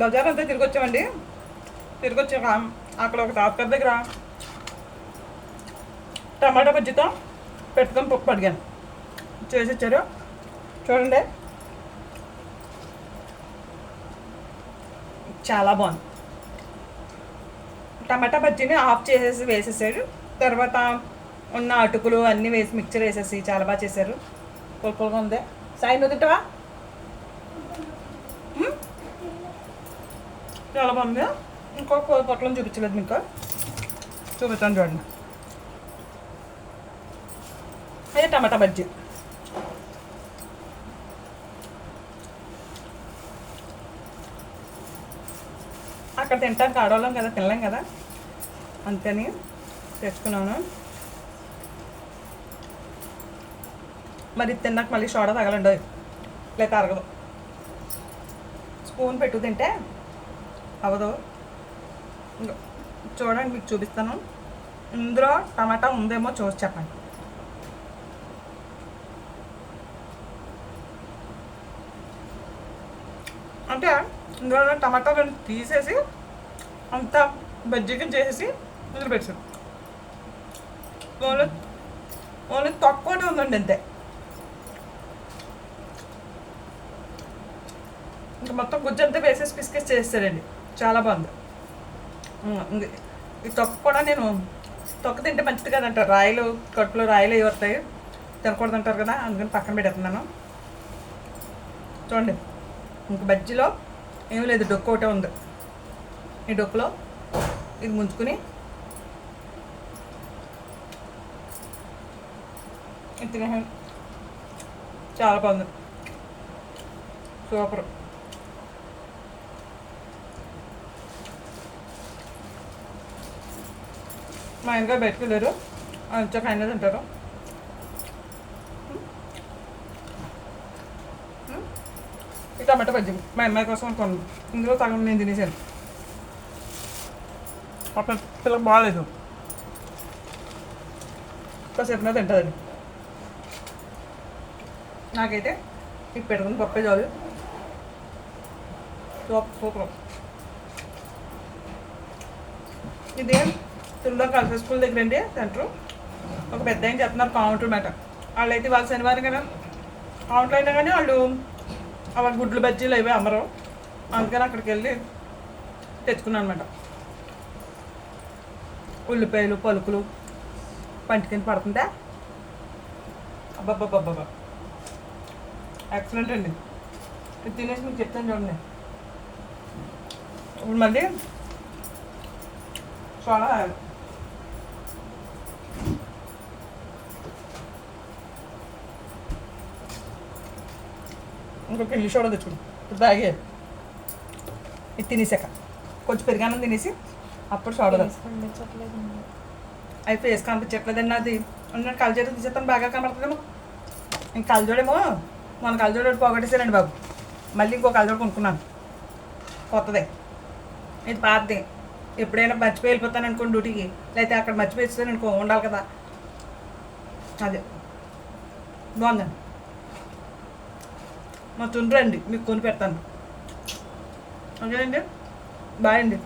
బజార్ అంతా తిరిగి వచ్చామండి తిరిగి వచ్చాక అక్కడ ఒక తాతగారి దగ్గర టమాటా బజ్జీతో పెట్టుకొని పప్పు అడిగాను. చేసి ఇచ్చారు. చూడండి. చాలా బాగుంది. టమాటా బజ్జీని ఆఫ్ చేసేసి వేసేసాడు తర్వాత ఉన్న అటుకులు అన్నీ వేసి మిక్చర్ వేసేసి చాలా బాగా చేశారు. పులుపులుగా ఉంది. సాయి నుదుటవా చాలా బాగుంది ఇంకో పొట్లం చూపించలేదు మీకు. చూపిస్తాను చూడండి. అదే టమాటా బజ్జీ. అక్కడ తింటానికి ఆడవాళ్ళం కదా తినలేం కదా. అంతేని తెచ్చుకున్నాను. మరి తిన్నాక మళ్ళీ సోడా తగలండి. లేక అరగదు స్పూన్ పెట్టు తింటే అవదు. చూడండి మీకు చూపిస్తాను. ఇందులో టమాటా ఉందేమో చూసి చెప్పండి. అంటే ఇందులో టమాటాలను తీసేసి అంతా బజ్జీకి చేసేసి ఇందులో పెట్టాను ఓన్లీ ఓన్లీ తక్కువనే ఉందండి అంతే. ఇంకా మొత్తం గుజ్జంతా వేసేసి పిసికేసి చేస్తారండి చాలా బాగుంది. ఈ తొక్క కూడా నేను తొక్క తింటే మంచిది కదంటారు రాయలు కడుపులో రాయలు అవి వస్తాయి తినకూడదు అంటారు కదా అందుకని పక్కన పెడుతున్నాను చూడండి ఇంక బజ్జీలో ఏం లేదు డొక్కు ఒకటే ఉంది. ఈ డొక్కులో ఇది ముంచుకుని ఇది చాలా బాగుంది. సూపర్. మా ఆయనగారు బయటకు వెళ్ళారు. ఆయన వచ్చాక ఆయన తింటారు ఈ టమాటా బజ్జీ. మా అమ్మాయి కోసం కొన్నాను. ఇందులో సగం నేను తినేసాను. మా పిల్ల పిల్లకి బాగాలేదు. కాసేపు తింటుందండి. నాకైతే ఇది పెట్టుకుని పప్పే చాలు. సూపర్. సూపర్. ఇది? తుల్లో కలిసి స్కూల్ దగ్గర అండి సెంటర్. ఒక పెద్ద ఆయన చెప్తున్నారు కౌంటర్ మాట. వాళ్ళు అయితే వాళ్ళు శనివారం కదా. కౌంటర్ అయినా కానీ వాళ్ళు అవి గుడ్లు బజ్జీలు అవి అమ్మరు. అందుకని అక్కడికి వెళ్ళి తెచ్చుకున్నాను అనమాట ఉల్లిపాయలు పలుకులు పంటికింద పడుతుందా? అబ్బాబ్బాబ్బా ఎక్సలెంట్ అండి. ఇది తినేసి మీకు చెప్తాను చూడండి. ఇప్పుడు మళ్ళీ చాలా ఇంకొక ఇల్లు సోడా తెచ్చుకున్నాం ఇప్పుడు తాగే. ఇది తినేసాక. కొంచెం పెరిగానం తినేసి అప్పుడు సోడా పండించట్లేదండి అయితే ఫేస్ కనిపించట్లేదండి అది ఉన్న కలజోడు తీసేస్తాను బాగా కనబడుతుందేమో. ఇంక కలజోడేమో మన కలజోడు పోగొట్టేసానండి బాబు. మళ్ళీ ఇంకో కలజోడు కొనుక్కున్నాను. కొత్తదే. ఇది పాతది. ఎప్పుడైనా మర్చిపోయి వెళ్ళిపోతాను అనుకోండి డ్యూటీకి. లేకపోతే అక్కడ మర్చిపోయి అనుకో ఉండాలి కదా. అదే. బాగుందండి. మా తుండ్రండి మీకు కొని పెడతాను. ఓకేనండి? బాయ్ అండి.